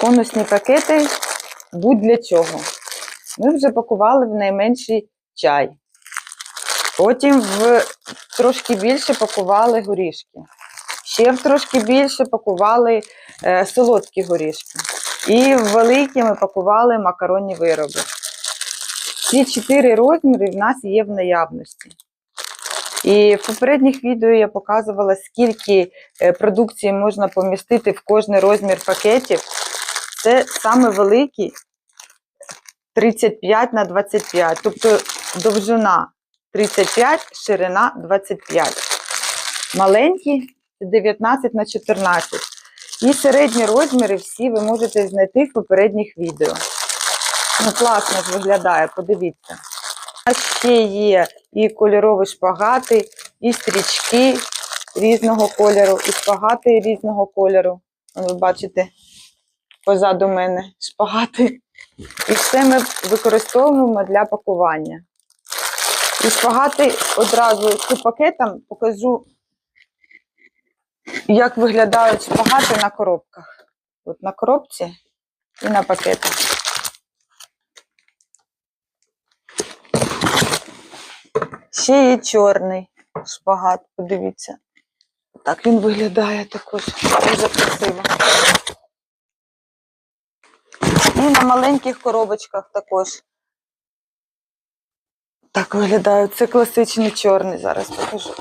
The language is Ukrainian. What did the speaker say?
конусні пакети будь для чого. Ми вже пакували в найменший чай. Потім в трошки більше пакували горішки. Ще в трошки більше пакували е, солодкі горішки. І в великі ми пакували макаронні вироби. Ці чотири розміри в нас є в наявності. І в попередніх відео я показувала, скільки е, продукції можна помістити в кожний розмір пакетів. Це саме великий 35 на 25, тобто довжина 35, ширина 25. Маленькі 19 на 14. І середні розміри всі ви можете знайти в попередніх відео. Ну, класно ж виглядає, подивіться. А ще є і кольорові шпагати, і стрічки різного кольору, і шпагати різного кольору. Ви бачите, позаду мене шпагати. І все ми використовуємо для пакування. І шпагати одразу по пакетам покажу, як виглядають шпагати на коробках. От на коробці і на пакетах. Ще є чорний шпагат, подивіться. Так він виглядає також дуже красиво. І на маленьких коробочках також. Так виглядають. Це класичний чорний, зараз покажу.